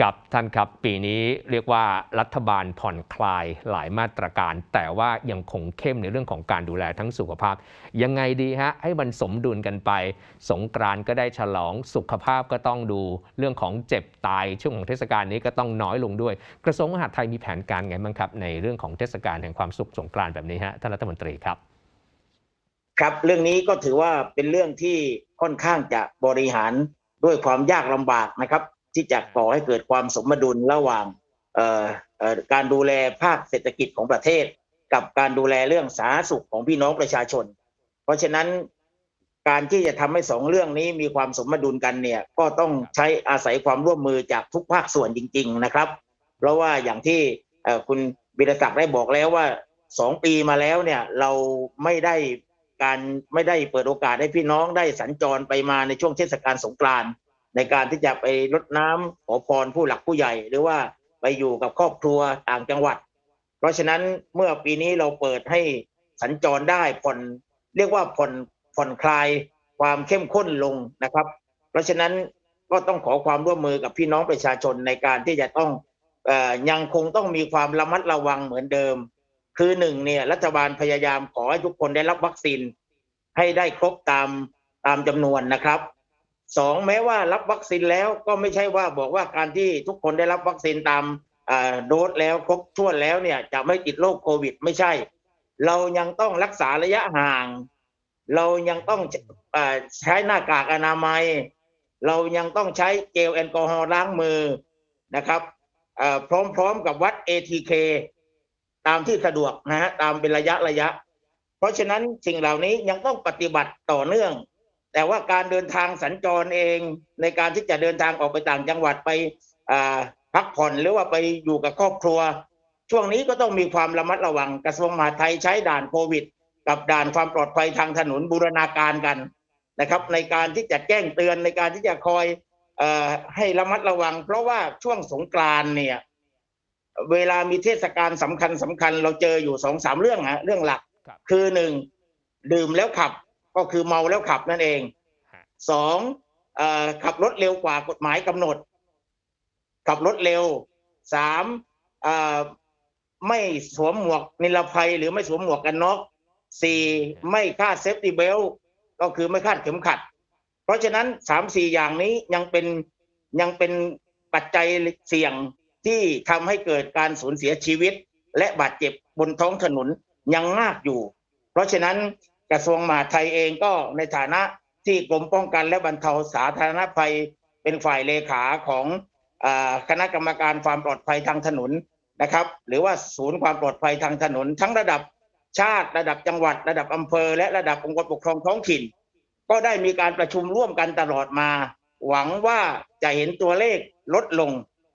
กับท่านครับปีนี้เรียกว่ารัฐบาลผ่อนคลายหลายมาตรการ แต่ว่ายังคงเข้มในเรื่องของการดูแลทั้งสุขภาพ ยังไงดีฮะ ให้มันสมดุลกันไป สงกรานก็ได้ฉลองสุขภาพก็ต้องดู เรื่องของเจ็บตายช่วงของเทศกาลนี้ก็ต้องน้อยลงด้วย กระทรวงมหาดไทยมีแผนการไงบ้างครับ ในเรื่องของเทศกาลแห่งความสุขสงกรานแบบนี้ฮะท่านรัฐมนตรีครับ ครับเรื่องนี้ก็ถือว่าเป็นเรื่องที่ค่อนข้างจะบริหารด้วยความยากลำบากนะครับ ที่จะก่อให้เกิดความสมดุลระหว่างการดูแลภาคเศรษฐกิจของประเทศ กับการดูแลเรื่องสาธารณสุขของพี่น้องประชาชน เพราะฉะนั้นการที่จะทำให้สองเรื่องนี้มีความสมดุลกันเนี่ยก็ต้องใช้อาศัยความร่วมมือจากทุกภาคส่วนจริง ๆ นะครับ เพราะว่าอย่างที่คุณวิรศักดิ์ได้บอกแล้วว่าสองปีมาแล้วเนี่ยเราไม่ได้การไม่ได้เปิดโอกาสให้พี่น้องได้สัญจรไปมาในช่วงเทศกาลสงกรานต์ ในการที่จะไปรดน้ำขอพรผู้หลักผู้ใหญ่ หรือว่าไปอยู่กับครอบครัวต่างจังหวัด เพราะฉะนั้นเมื่อปีนี้เราเปิดให้สัญจรได้ผ่อนเรียกว่าผ่อนผ่อนคลายความเข้มข้นลงนะครับ เพราะฉะนั้นก็ต้องขอความร่วมมือกับพี่น้องประชาชนในการที่จะต้องอยังคงต้องมีความระมัดระวังเหมือนเดิม คือหนึ่งเนี่ยรัฐบาลพยายามขอให้ทุกคนได้รับวัคซีนให้ได้ครบตามตามจำนวนนะครับ สองแม้ว่ารับวัคซีนแล้วก็ไม่ใช่ว่าบอกว่าการที่ทุกคนได้รับวัคซีนตามโดสแล้วครบถ้วนแล้วเนี่ยจะไม่ติดโรคโควิด ไม่ใช่ เรายังต้องรักษาระยะห่าง เรายังต้องอใช้หน้ากากอนามัย เรายังต้องใช้เจลแอลกอฮอล์ล้างมือนะครับพร้อมๆกับวัด ATK ตามที่สะดวกนะฮะตามเป็นระยะระยะ เพราะฉะนั้นสิ่งเหล่านี้ยังต้องปฏิบัติต่อเนื่อง แต่ว่าการเดินทางสัญจรเองในการที่จะเดินทางออกไปต่างจังหวัดไปอ่าพักผ่อนหรือว่าไปอยู่กับครอบครัว ช่วงนี้ก็ต้องมีความระมัดระวังกระทรวงมหาดไทยใช้ด่านโควิด กับด่านความปลอดภัยทางถนนบูรณาการกันนะครับ ในการที่จะแจ้งเตือนในการที่จะคอยเอ่อให้ระมัดระวัง เพราะว่าช่วงสงกรานต์เนี่ยเวลามีเทศกาลสำคัญสำคัญ เราเจออยู่สองสามเรื่องฮะเรื่องหลักครับคือหนึ่งดื่มแล้วขับ ก็คือเมาแล้วขับนั่นเองฮะสองเอ่อขับรถเร็วกว่ากฎหมายกำหนด ขับรถเร็วสามเอ่อไม่สวมหมวกนิรภัยหรือไม่สวมหมวกกันน็อกสี่ไม่คาดเซฟตี้เบลก็คือไม่คาดเข็มขัด เพราะฉะนั้นสามสี่อย่างนี้ยังเป็นยังเป็นปัจจัยเสี่ยงที่ทำให้เกิดการสูญเสียชีวิต และบาดเจ็บบนท้องถนนยังมากอยู่ เพราะฉะนั้น กระทรวงมหาดไทยเองก็ในฐานะที่กรมป้องกันและบรรเทาสาธารณภัยเป็นฝ่ายเลขาของคณะกรรมการความปลอดภัยทางถนนนะครับ หรือว่าศูนย์ความปลอดภัยทางถนน ทั้งระดับชาติระดับจังหวัด ระดับอำเภอ และระดับองค์กรปกครองท้องถิ่น ก็ได้มีการประชุมร่วมกันตลอดมา หวังว่าจะเห็นตัวเลขลดลง